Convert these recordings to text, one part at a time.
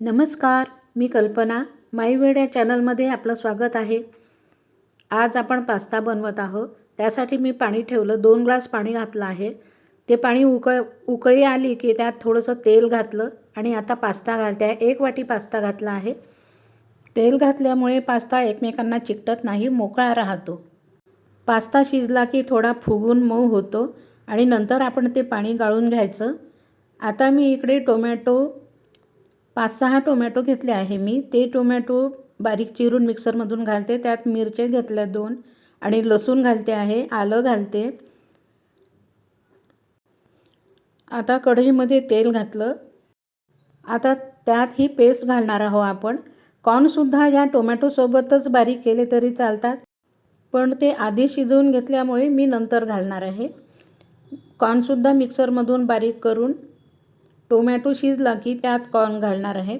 नमस्कार मी कल्पना. माय या चॅनलमध्ये आपलं स्वागत आहे. आज आपण पास्ता बनवत आहोत. त्यासाठी मी पाणी ठेवलं. दोन ग्लास पाणी घातलं आहे. ते पाणी उकळ उकळी आली की त्यात थोडंसं तेल घातलं आणि आता पास्ता घालते. आहे एक वाटी पास्ता घातला आहे. तेल घातल्यामुळे पास्ता एकमेकांना चिकटत नाही मोकळा राहतो. पास्ता शिजला की थोडा फुगून मऊ होतो आणि नंतर आपण ते पाणी गाळून घ्यायचं. आता मी इकडे टोमॅटो पाच सहा टोमॅटो घेतले आहे मी. ते टोमॅटो बारीक चिरून मिक्सरमधून घालते. त्यात मिरचे घेतल्या दोन आणि लसूण घालते आहे. आलं घालते. आता कढईमध्ये तेल घातलं. आता त्यात ही पेस्ट घालणार आहो आपण. कॉर्नसुद्धा या टोमॅटोसोबतच बारीक केले तरी चालतात. पण ते आधी शिजवून घेतल्यामुळे मी नंतर घालणार आहे. कॉर्नसुद्धा मिक्सरमधून बारीक करून टोमॅटो शिजला की त्यात कॉर्न घालणार आहे.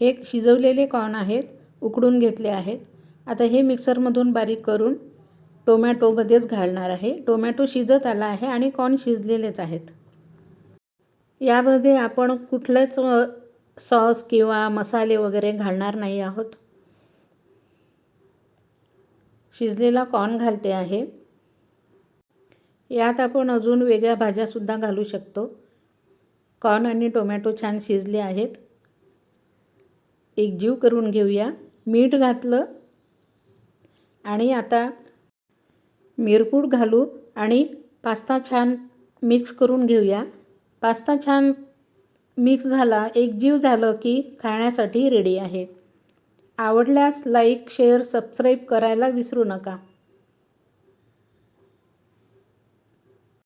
हे शिजवलेले कॉर्न आहेत उकडून घेतले आहेत. आता हे मिक्सरमधून बारीक करून टोमॅटोमध्येच घालणार आहे. टोमॅटो शिजत आला आहे आणि कॉर्न शिजलेलेच आहेत. यामध्ये आपण कुठलेच सॉस किंवा मसाले वगैरे घालणार नाही आहोत. शिजलेला कॉर्न घालते आहे. यात आपण अजून वेगळ्या भाज्यासुद्धा घालू शकतो. कॉर्न आणि टोमॅटो छान शिजले आहेत. एक जीव करून घेऊया. मीठ घातलं. आणि आता मिरपूड घालू आणि पास्ता छान मिक्स करून घेऊया. पास्ता छान मिक्स झाला एक जीव झालं की खाण्यासाठी रेडी आहे. आवडल्यास लाईक शेअर सबस्क्राईब करायला विसरू नका.